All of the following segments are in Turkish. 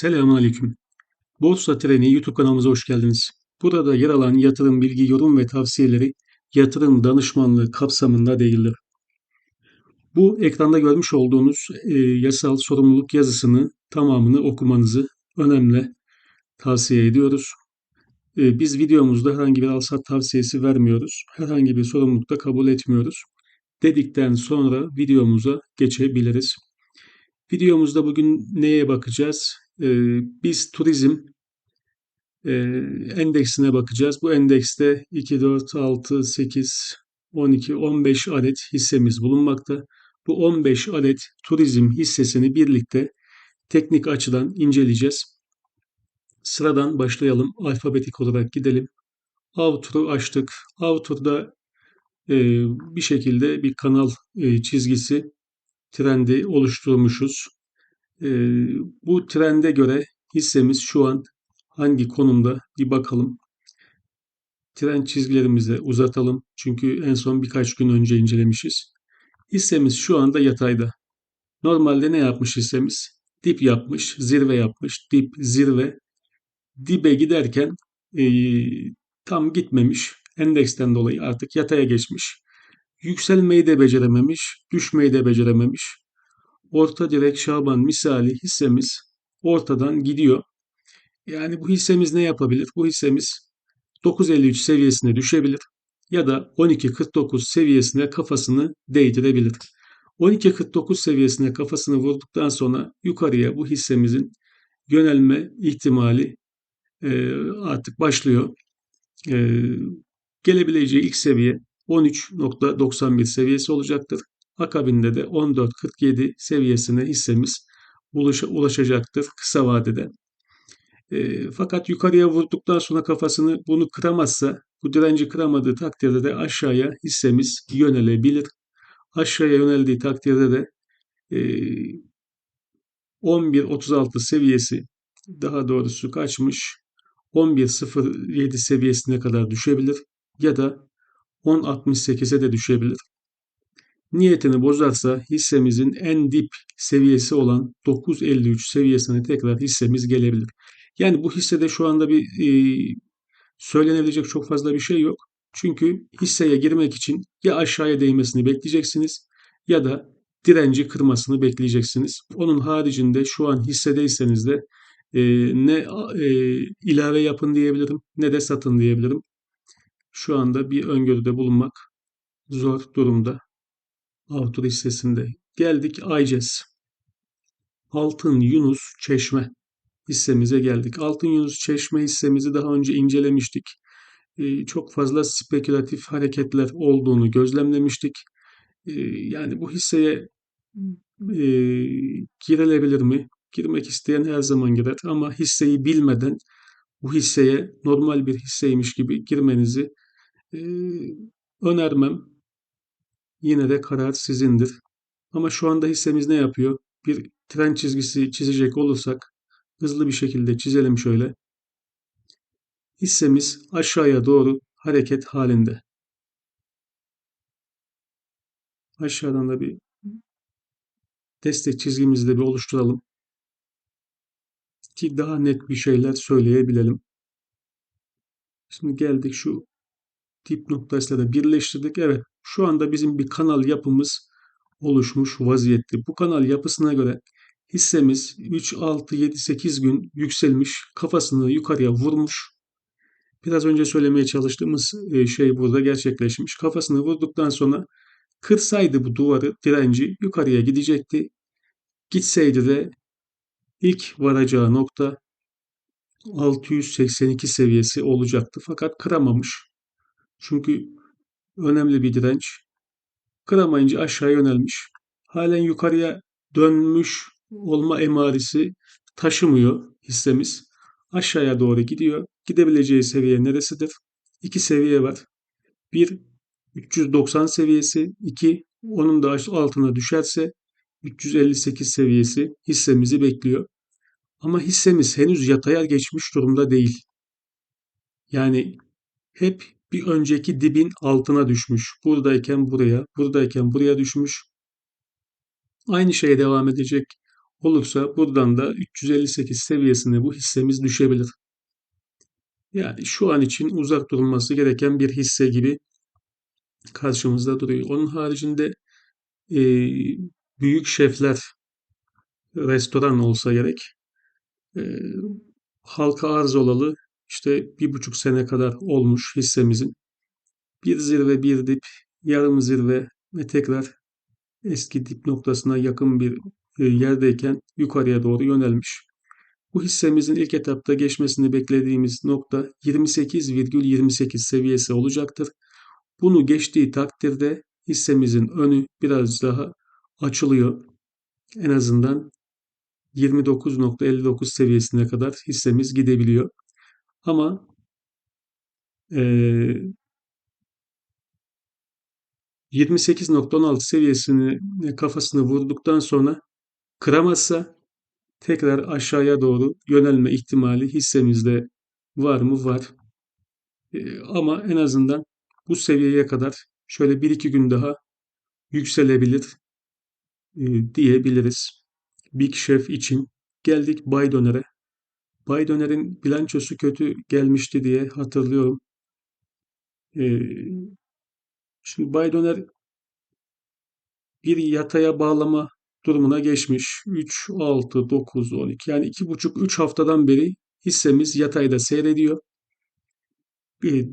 Selamünaleyküm. Borsa Treni YouTube kanalımıza hoş geldiniz. Burada yer alan yatırım bilgi, yorum ve tavsiyeleri yatırım danışmanlığı kapsamında değildir. Bu ekranda görmüş olduğunuz e, yasal sorumluluk yazısını tamamını okumanızı önemli tavsiye ediyoruz. E, biz videomuzda herhangi bir alsat tavsiyesi vermiyoruz. Herhangi bir sorumluluk da kabul etmiyoruz. Dedikten sonra videomuza geçebiliriz. Videomuzda bugün neye bakacağız? Ee, biz turizm e, endeksine bakacağız. Bu endekste 2, 4, 6, 8, 12, 15 adet hissemiz bulunmakta. Bu 15 adet turizm hissesini birlikte teknik açıdan inceleyeceğiz. Sıradan başlayalım. Alfabetik olarak gidelim. Avtur'u açtık. Avtur'da e, bir şekilde bir kanal e, çizgisi trendi oluşturmuşuz. E, bu trende göre hissemiz şu an hangi konumda bir bakalım. Trend çizgilerimizi uzatalım. Çünkü en son birkaç gün önce incelemişiz. Hissemiz şu anda yatayda. Normalde ne yapmış hissemiz? Dip yapmış, zirve yapmış, dip, zirve. Dibe giderken e, tam gitmemiş. Endeksten dolayı artık yataya geçmiş. Yükselmeyi de becerememiş, düşmeyi de becerememiş. Orta direk Şaban misali hissemiz ortadan gidiyor. Yani bu hissemiz ne yapabilir? Bu hissemiz 9.53 seviyesine düşebilir ya da 12.49 seviyesine kafasını değdirebilir. 12.49 seviyesine kafasını vurduktan sonra yukarıya bu hissemizin yönelme ihtimali e, artık başlıyor. E, gelebileceği ilk seviye 13.91 seviyesi olacaktır. Akabinde de 14.47 seviyesine hissemiz ulaşacaktır kısa vadede. E, fakat yukarıya vurduktan sonra kafasını bunu kıramazsa, bu direnci kıramadığı takdirde de aşağıya hissemiz yönelebilir. Aşağıya yöneldiği takdirde de e, 11.36 seviyesi daha doğrusu kaçmış 11.07 seviyesine kadar düşebilir ya da 10.68'e de düşebilir. Niyetini bozarsa hissemizin en dip seviyesi olan 9.53 seviyesine tekrar hissemiz gelebilir. Yani bu hissede şu anda bir e, söylenebilecek çok fazla bir şey yok. Çünkü hisseye girmek için ya aşağıya değmesini bekleyeceksiniz ya da direnci kırmasını bekleyeceksiniz. Onun haricinde şu an hissedeyseniz de e, ne e, ilave yapın diyebilirim ne de satın diyebilirim. Şu anda bir öngörüde bulunmak zor durumda. Avtur hissesinde. Geldik Ayces. Altın Yunus Çeşme hissemize geldik. Altın Yunus Çeşme hissemizi daha önce incelemiştik. Ee, çok fazla spekülatif hareketler olduğunu gözlemlemiştik. Ee, yani bu hisseye e, girilebilir mi? Girmek isteyen her zaman girer ama hisseyi bilmeden bu hisseye normal bir hisseymiş gibi girmenizi e, önermem. Yine de karar sizindir. Ama şu anda hissemiz ne yapıyor? Bir tren çizgisi çizecek olursak hızlı bir şekilde çizelim şöyle. Hissemiz aşağıya doğru hareket halinde. Aşağıdan da bir destek çizgimizi de bir oluşturalım. Ki daha net bir şeyler söyleyebilelim. Şimdi geldik şu tip noktasıyla da birleştirdik. Evet şu anda bizim bir kanal yapımız oluşmuş vaziyette. Bu kanal yapısına göre hissemiz 3, 6, 7, 8 gün yükselmiş, kafasını yukarıya vurmuş. Biraz önce söylemeye çalıştığımız e, şey burada gerçekleşmiş. Kafasını vurduktan sonra kırsaydı bu duvarı, direnci yukarıya gidecekti. Gitseydi de ilk varacağı nokta 682 seviyesi olacaktı. Fakat kıramamış. Çünkü önemli bir direnç. Kıramayınca aşağı yönelmiş. Halen yukarıya dönmüş olma emaresi taşımıyor hissemiz. Aşağıya doğru gidiyor. Gidebileceği seviye neresidir? İki seviye var. Bir 390 seviyesi, iki onun da altına düşerse 358 seviyesi hissemizi bekliyor. Ama hissemiz henüz yataya geçmiş durumda değil. Yani hep bir önceki dibin altına düşmüş. Buradayken buraya, buradayken buraya düşmüş. Aynı şeye devam edecek olursa buradan da 358 seviyesine bu hissemiz düşebilir. Yani şu an için uzak durulması gereken bir hisse gibi karşımızda duruyor. Onun haricinde e, büyük şefler restoran olsa gerek. E, halka arz olalı işte bir buçuk sene kadar olmuş hissemizin. Bir zirve bir dip, yarım zirve ve tekrar eski dip noktasına yakın bir e, yerdeyken yukarıya doğru yönelmiş. Bu hissemizin ilk etapta geçmesini beklediğimiz nokta 28,28 seviyesi olacaktır. Bunu geçtiği takdirde hissemizin önü biraz daha açılıyor. En azından 29.59 seviyesine kadar hissemiz gidebiliyor. Ama e, 28.16 seviyesini kafasını vurduktan sonra kıramazsa tekrar aşağıya doğru yönelme ihtimali hissemizde var mı? Var. E, ama en azından bu seviyeye kadar şöyle bir iki gün daha yükselebilir e, diyebiliriz. Big Chef için geldik Bay Döner'e. Bay Döner'in bilançosu kötü gelmişti diye hatırlıyorum. E, şimdi Bay Döner bir yataya bağlama durumuna geçmiş. 3, 6, 9, 12 yani 2,5-3 haftadan beri hissemiz yatayda seyrediyor. Bir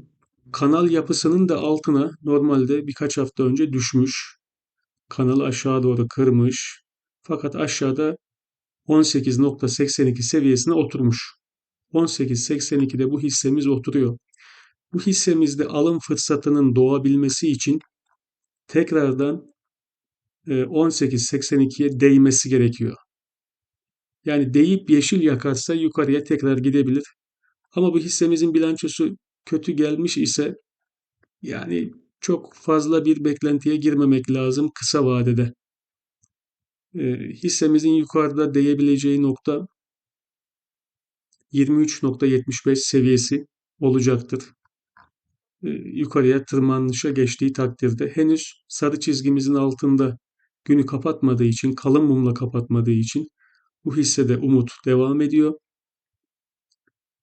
kanal yapısının da altına normalde birkaç hafta önce düşmüş. Kanalı aşağı doğru kırmış. Fakat aşağıda 18.82 seviyesine oturmuş. 18.82'de bu hissemiz oturuyor. Bu hissemizde alım fırsatının doğabilmesi için tekrardan 18.82'ye e, değmesi gerekiyor. Yani değip yeşil yakarsa yukarıya tekrar gidebilir. Ama bu hissemizin bilançosu kötü gelmiş ise yani çok fazla bir beklentiye girmemek lazım kısa vadede. E, hissemizin yukarıda değebileceği nokta 23.75 seviyesi olacaktır. E, yukarıya tırmanışa geçtiği takdirde henüz sarı çizgimizin altında günü kapatmadığı için, kalın mumla kapatmadığı için bu hissede umut devam ediyor.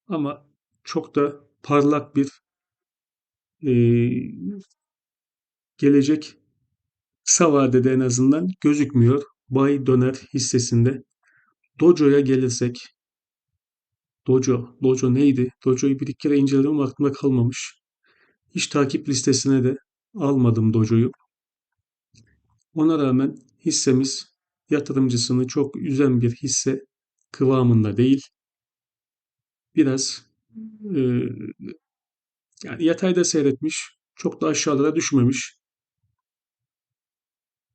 Ama çok da parlak bir e, gelecek kısa vadede en azından gözükmüyor. Bay Döner hissesinde. Dojo'ya gelirsek. Dojo. Dojo neydi? Dojo'yu bir iki kere inceledim aklımda kalmamış. Hiç takip listesine de almadım Dojo'yu. Ona rağmen hissemiz yatırımcısını çok üzen bir hisse kıvamında değil. Biraz e, yani yatayda seyretmiş, çok da aşağılara düşmemiş.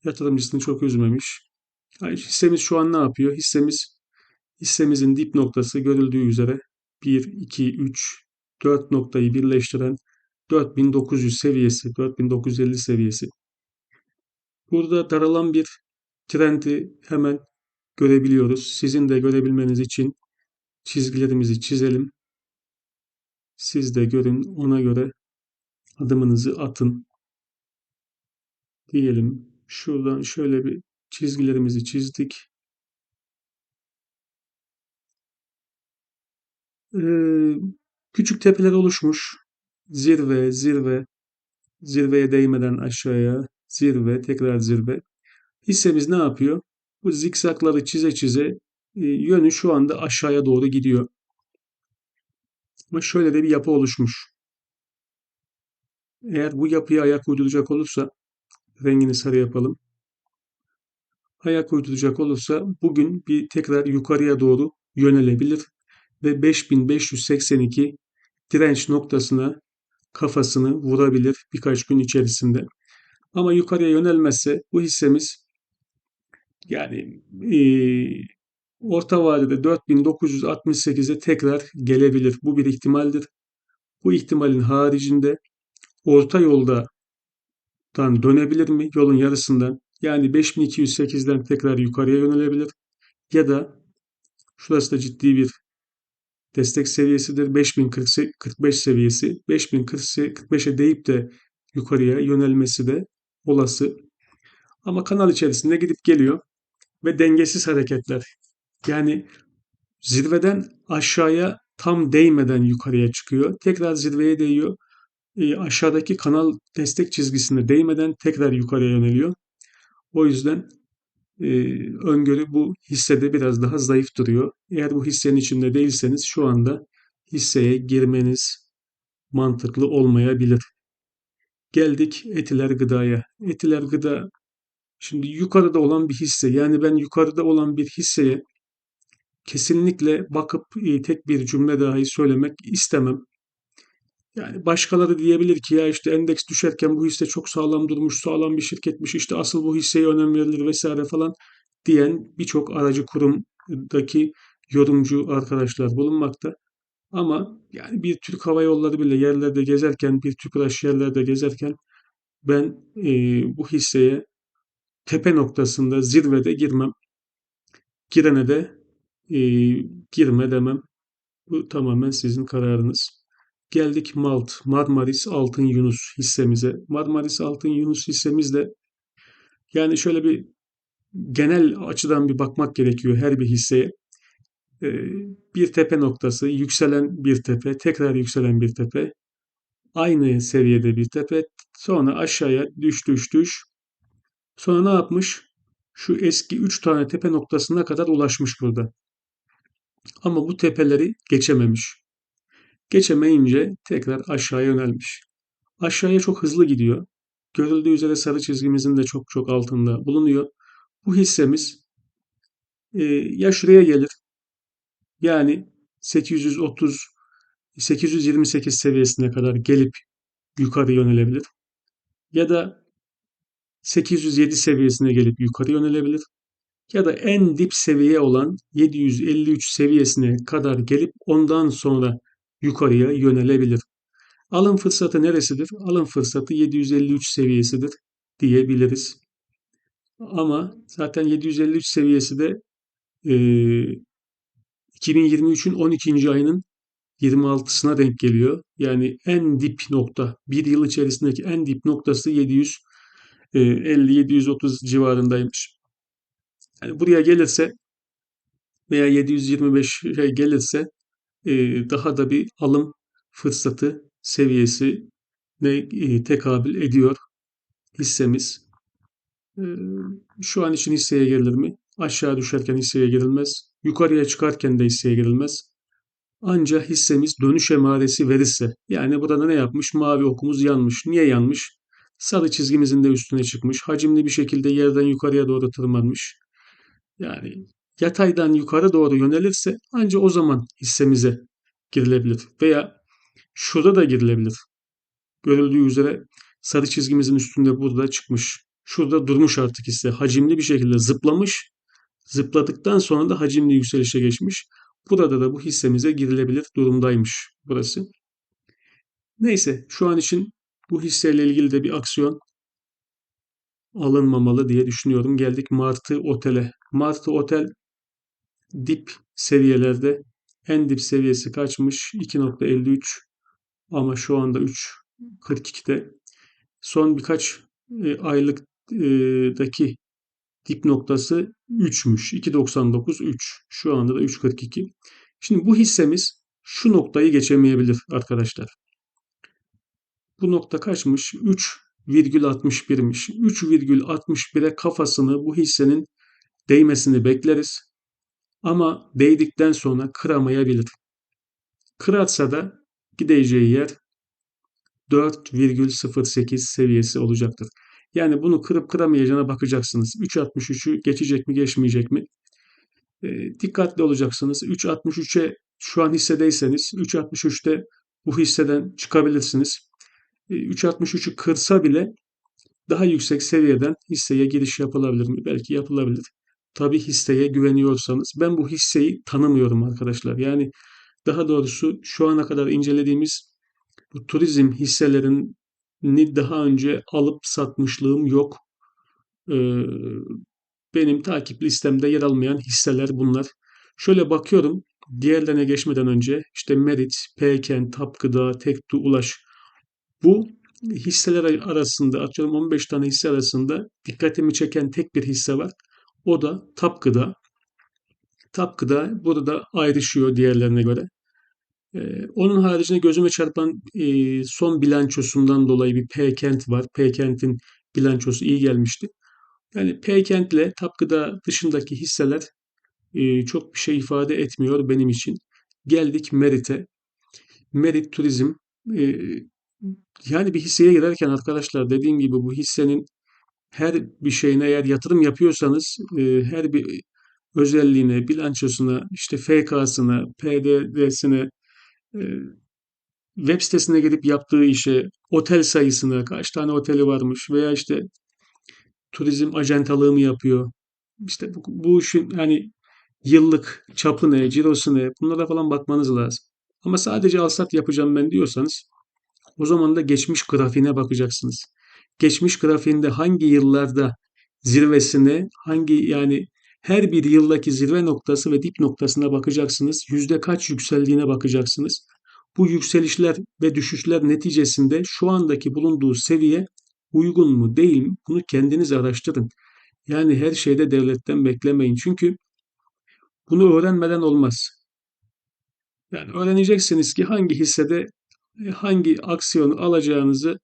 Yatırımcısını çok üzmemiş. Hissemiz şu an ne yapıyor? Hissemiz hissemizin dip noktası görüldüğü üzere 1, 2, 3, 4 noktayı birleştiren 4900 seviyesi, 4950 seviyesi. Burada daralan bir trendi hemen görebiliyoruz. Sizin de görebilmeniz için çizgilerimizi çizelim. Siz de görün ona göre adımınızı atın. Diyelim şuradan şöyle bir çizgilerimizi çizdik. Ee, küçük tepeler oluşmuş. Zirve, zirve, zirveye değmeden aşağıya, zirve, tekrar zirve. Hissemiz ne yapıyor? Bu zikzakları çize çize e, yönü şu anda aşağıya doğru gidiyor. Ama şöyle de bir yapı oluşmuş. Eğer bu yapıya ayak uyduracak olursa rengini sarı yapalım. Ayak uyduracak olursa bugün bir tekrar yukarıya doğru yönelebilir ve 5582 direnç noktasına kafasını vurabilir birkaç gün içerisinde. Ama yukarıya yönelmezse bu hissemiz yani e, orta vadede 4968'e tekrar gelebilir. Bu bir ihtimaldir. Bu ihtimalin haricinde orta yoldan dönebilir mi? Yolun yarısından. Yani 5208'den tekrar yukarıya yönelebilir. Ya da şurası da ciddi bir destek seviyesidir. 5045 seviyesi. 5045'e deyip de yukarıya yönelmesi de olası. Ama kanal içerisinde gidip geliyor ve dengesiz hareketler Yani zirveden aşağıya tam değmeden yukarıya çıkıyor. Tekrar zirveye değiyor. E, aşağıdaki kanal destek çizgisine değmeden tekrar yukarıya yöneliyor. O yüzden e, öngörü bu hissede biraz daha zayıf duruyor. Eğer bu hissenin içinde değilseniz şu anda hisseye girmeniz mantıklı olmayabilir. Geldik etiler gıdaya. Etiler gıda şimdi yukarıda olan bir hisse. Yani ben yukarıda olan bir hisseye kesinlikle bakıp e, tek bir cümle dahi söylemek istemem. Yani başkaları diyebilir ki ya işte endeks düşerken bu hisse çok sağlam durmuş, sağlam bir şirketmiş, işte asıl bu hisseye önem verilir vesaire falan diyen birçok aracı kurumdaki yorumcu arkadaşlar bulunmakta. Ama yani bir Türk Hava Yolları bile yerlerde gezerken, bir Tüpraş yerlerde gezerken ben e, bu hisseye tepe noktasında zirvede girmem. Girene de e, girme demem. Bu tamamen sizin kararınız. Geldik Malt, Marmaris Altın Yunus hissemize. Marmaris Altın Yunus hissemizde yani şöyle bir genel açıdan bir bakmak gerekiyor her bir hisseye. Ee, bir tepe noktası, yükselen bir tepe, tekrar yükselen bir tepe, aynı seviyede bir tepe, sonra aşağıya düş düş düş. Sonra ne yapmış? Şu eski 3 tane tepe noktasına kadar ulaşmış burada. Ama bu tepeleri geçememiş. Geçemeyince tekrar aşağıya yönelmiş. Aşağıya çok hızlı gidiyor. Görüldüğü üzere sarı çizgimizin de çok çok altında bulunuyor. Bu hissemiz e, ya şuraya gelir yani 830 828 seviyesine kadar gelip yukarı yönelebilir. Ya da 807 seviyesine gelip yukarı yönelebilir. Ya da en dip seviye olan 753 seviyesine kadar gelip ondan sonra yukarıya yönelebilir. Alım fırsatı neresidir? Alım fırsatı 753 seviyesidir diyebiliriz. Ama zaten 753 seviyesi de e, 2023'ün 12. ayının 26'sına denk geliyor. Yani en dip nokta, bir yıl içerisindeki en dip noktası 750-730 civarındaymış. Yani buraya gelirse veya 725 şey gelirse e, daha da bir alım fırsatı seviyesi ne e, tekabül ediyor hissemiz. E, şu an için hisseye girilir mi? Aşağı düşerken hisseye girilmez. Yukarıya çıkarken de hisseye girilmez. Ancak hissemiz dönüş emaresi verirse, yani burada ne yapmış? Mavi okumuz yanmış. Niye yanmış? Sarı çizgimizin de üstüne çıkmış. Hacimli bir şekilde yerden yukarıya doğru tırmanmış. Yani yataydan yukarı doğru yönelirse ancak o zaman hissemize girilebilir. Veya şurada da girilebilir. Görüldüğü üzere sarı çizgimizin üstünde burada çıkmış. Şurada durmuş artık hisse. Hacimli bir şekilde zıplamış. Zıpladıktan sonra da hacimli yükselişe geçmiş. Burada da bu hissemize girilebilir durumdaymış burası. Neyse şu an için bu hisseyle ilgili de bir aksiyon alınmamalı diye düşünüyorum. Geldik Martı Otel'e. Martı Otel dip seviyelerde en dip seviyesi kaçmış? 2.53 ama şu anda 3.42'de. Son birkaç e, aylıktaki dip noktası 3'müş. 2.99 3. Şu anda da 3.42. Şimdi bu hissemiz şu noktayı geçemeyebilir arkadaşlar. Bu nokta kaçmış? 3,61'miş. 3,61'e kafasını bu hissenin değmesini bekleriz. Ama değdikten sonra kıramayabilir. Kırarsa da gideceği yer 4,08 seviyesi olacaktır. Yani bunu kırıp kıramayacağına bakacaksınız. 3.63'ü geçecek mi geçmeyecek mi? E, dikkatli olacaksınız. 3.63'e şu an hissedeyseniz 3.63'te bu hisseden çıkabilirsiniz. E, 3.63'ü kırsa bile daha yüksek seviyeden hisseye giriş yapılabilir mi? Belki yapılabilir. Tabi hisseye güveniyorsanız. Ben bu hisseyi tanımıyorum arkadaşlar. Yani daha doğrusu şu ana kadar incelediğimiz bu turizm hisselerini daha önce alıp satmışlığım yok. Ee, benim takip listemde yer almayan hisseler bunlar. Şöyle bakıyorum diğerlerine geçmeden önce işte Merit, Peken, Tapgıda, Tektu, Ulaş bu hisseler arasında atıyorum 15 tane hisse arasında dikkatimi çeken tek bir hisse var. O da Tapgıda. Tapkı da burada ayrışıyor diğerlerine göre. Ee, onun haricinde gözüme çarpan e, son bilançosundan dolayı bir P-Kent var. P-Kent'in bilançosu iyi gelmişti. Yani P-Kent'le Tapkı'da dışındaki hisseler e, çok bir şey ifade etmiyor benim için. Geldik Merit'e. Merit Turizm e, yani bir hisseye girerken arkadaşlar dediğim gibi bu hissenin her bir şeyine eğer yatırım yapıyorsanız e, her bir özelliğine, bilançosuna, işte FK'sına, PDD'sine, e, web sitesine gidip yaptığı işe, otel sayısına, kaç tane oteli varmış veya işte turizm ajantalığı mı yapıyor? İşte bu, bu işin hani yıllık çapı ne, cirosu ne bunlara falan bakmanız lazım. Ama sadece alsat yapacağım ben diyorsanız o zaman da geçmiş grafiğine bakacaksınız. Geçmiş grafiğinde hangi yıllarda zirvesine, hangi yani her bir yıldaki zirve noktası ve dip noktasına bakacaksınız. Yüzde kaç yükseldiğine bakacaksınız. Bu yükselişler ve düşüşler neticesinde şu andaki bulunduğu seviye uygun mu değil mi? Bunu kendiniz araştırın. Yani her şeyde devletten beklemeyin. Çünkü bunu öğrenmeden olmaz. Yani öğreneceksiniz ki hangi hissede hangi aksiyonu alacağınızı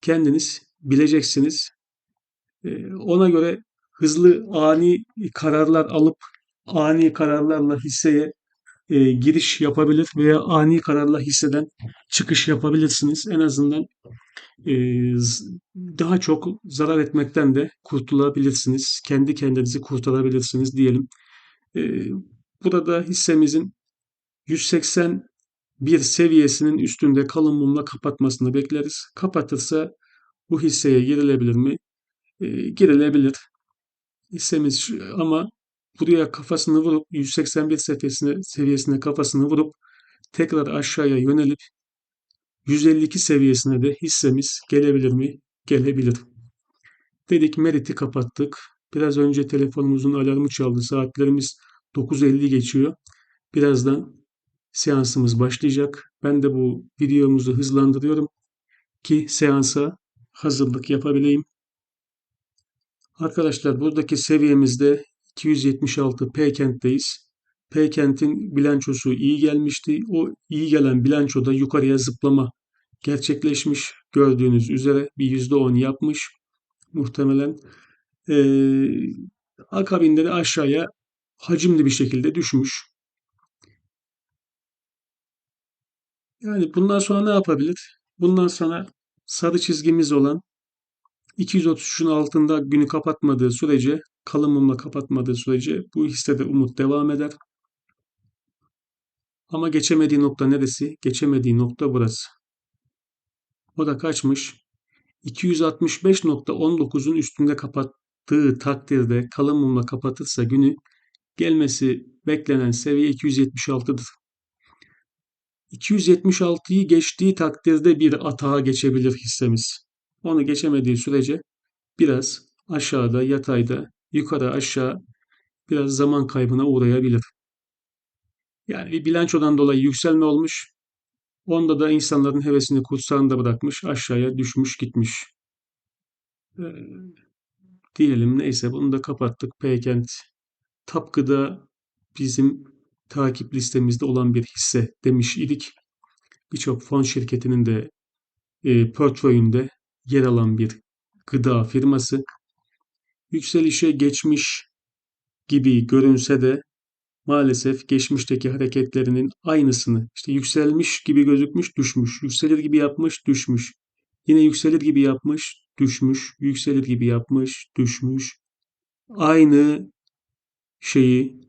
kendiniz bileceksiniz. E, ona göre hızlı ani kararlar alıp ani kararlarla hisseye e, giriş yapabilir veya ani kararla hisseden çıkış yapabilirsiniz. En azından e, daha çok zarar etmekten de kurtulabilirsiniz. Kendi kendinizi kurtarabilirsiniz diyelim. E, burada hissemizin 181 seviyesinin üstünde kalın mumla kapatmasını bekleriz. Kapatırsa bu hisseye girilebilir mi? E, girilebilir. Hissemiz ama buraya kafasını vurup 181 seviyesine, seviyesine kafasını vurup tekrar aşağıya yönelip 152 seviyesine de hissemiz gelebilir mi? Gelebilir. Dedik Merit'i kapattık. Biraz önce telefonumuzun alarmı çaldı. Saatlerimiz 9.50 geçiyor. Birazdan seansımız başlayacak. Ben de bu videomuzu hızlandırıyorum ki seansa hazırlık yapabileyim. Arkadaşlar buradaki seviyemizde 276 P kentteyiz. P kentin bilançosu iyi gelmişti. O iyi gelen bilançoda yukarıya zıplama gerçekleşmiş. Gördüğünüz üzere bir %10 yapmış muhtemelen. Ee, akabinde de aşağıya hacimli bir şekilde düşmüş. Yani bundan sonra ne yapabilir? Bundan sonra sarı çizgimiz olan 233'ün altında günü kapatmadığı sürece, kalın mumla kapatmadığı sürece bu hissede umut devam eder. Ama geçemediği nokta neresi? Geçemediği nokta burası. O da kaçmış? 265.19'un üstünde kapattığı takdirde kalın mumla kapatırsa günü gelmesi beklenen seviye 276'dır. 276'yı geçtiği takdirde bir atağa geçebilir hissemiz. Onu geçemediği sürece biraz aşağıda, yatayda, yukarı aşağı biraz zaman kaybına uğrayabilir. Yani bir bilançodan dolayı yükselme olmuş. Onda da insanların hevesini kursağında bırakmış, aşağıya düşmüş gitmiş. Ee, diyelim neyse bunu da kapattık. Peykent Tapkı'da bizim takip listemizde olan bir hisse demiş idik. Birçok fon şirketinin de e, portföyünde yer alan bir gıda firması. Yükselişe geçmiş gibi görünse de maalesef geçmişteki hareketlerinin aynısını işte yükselmiş gibi gözükmüş düşmüş, yükselir gibi yapmış düşmüş, yine yükselir gibi yapmış düşmüş, yükselir gibi yapmış düşmüş. Aynı şeyi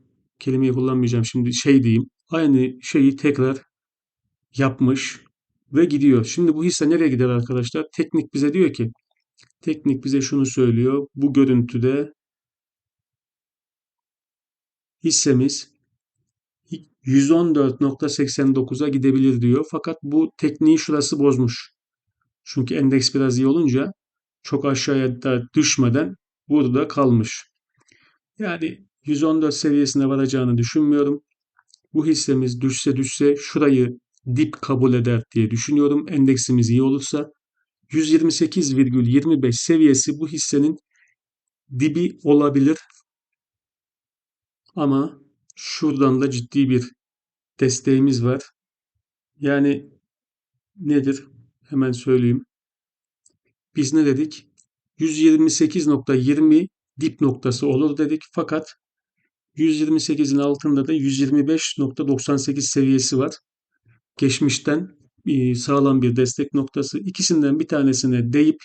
kelimeyi kullanmayacağım şimdi şey diyeyim. Aynı şeyi tekrar yapmış ve gidiyor. Şimdi bu hisse nereye gider arkadaşlar? Teknik bize diyor ki teknik bize şunu söylüyor. Bu görüntüde hissemiz 114.89'a gidebilir diyor. Fakat bu tekniği şurası bozmuş. Çünkü endeks biraz iyi olunca çok aşağıya da düşmeden burada kalmış. Yani 114 seviyesine varacağını düşünmüyorum. Bu hissemiz düşse düşse şurayı dip kabul eder diye düşünüyorum. Endeksimiz iyi olursa 128,25 seviyesi bu hissenin dibi olabilir. Ama şuradan da ciddi bir desteğimiz var. Yani nedir? Hemen söyleyeyim. Biz ne dedik? 128.20 dip noktası olur dedik. Fakat 128'in altında da 125.98 seviyesi var. Geçmişten e, sağlam bir destek noktası. İkisinden bir tanesine deyip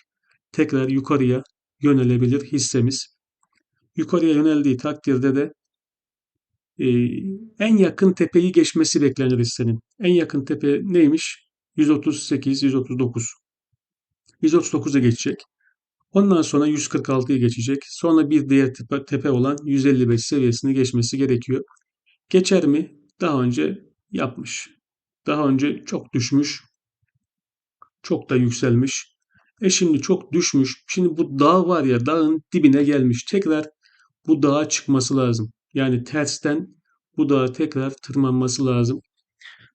tekrar yukarıya yönelebilir hissemiz. Yukarıya yöneldiği takdirde de e, en yakın tepeyi geçmesi beklenir hissenin. En yakın tepe neymiş? 138, 139. 139'a geçecek. Ondan sonra 146'yı geçecek. Sonra bir diğer tepe, tepe olan 155 seviyesini geçmesi gerekiyor. Geçer mi? Daha önce yapmış. Daha önce çok düşmüş. Çok da yükselmiş. E şimdi çok düşmüş. Şimdi bu dağ var ya dağın dibine gelmiş. Tekrar bu dağa çıkması lazım. Yani tersten bu dağa tekrar tırmanması lazım.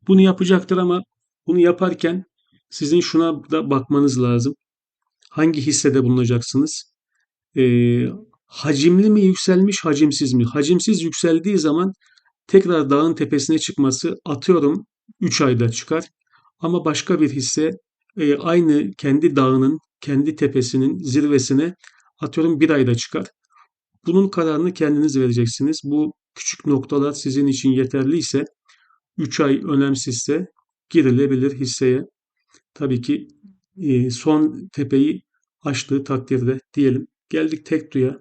Bunu yapacaktır ama bunu yaparken sizin şuna da bakmanız lazım. Hangi hissede bulunacaksınız? Ee, hacimli mi yükselmiş, hacimsiz mi? Hacimsiz yükseldiği zaman tekrar dağın tepesine çıkması atıyorum 3 ayda çıkar. Ama başka bir hisse e, aynı kendi dağının, kendi tepesinin zirvesine atıyorum bir ayda çıkar. Bunun kararını kendiniz vereceksiniz. Bu küçük noktalar sizin için yeterliyse 3 ay önemsizse girilebilir hisseye. Tabii ki e, son tepeyi aştığı takdirde diyelim. Geldik Tekdu'ya.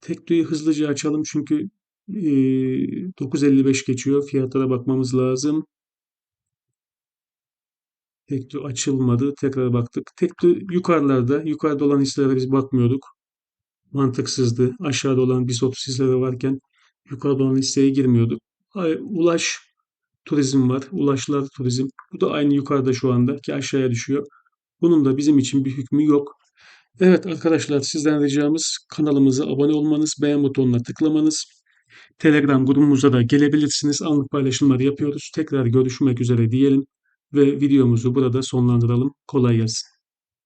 Tekdu'yu hızlıca açalım çünkü e, 9.55 geçiyor. Fiyatlara bakmamız lazım. Tekdu açılmadı. Tekrar baktık. Tekdu yukarılarda. Yukarıda olan hisselere biz bakmıyorduk. Mantıksızdı. Aşağıda olan BIST 30 hisseleri varken yukarıda olan hisseye girmiyorduk. Ulaş turizm var. Ulaşlar turizm. Bu da aynı yukarıda şu anda ki aşağıya düşüyor. Bunun da bizim için bir hükmü yok. Evet arkadaşlar sizden ricamız kanalımıza abone olmanız, beğen butonuna tıklamanız. Telegram grubumuza da gelebilirsiniz. Anlık paylaşımlar yapıyoruz. Tekrar görüşmek üzere diyelim ve videomuzu burada sonlandıralım. Kolay gelsin.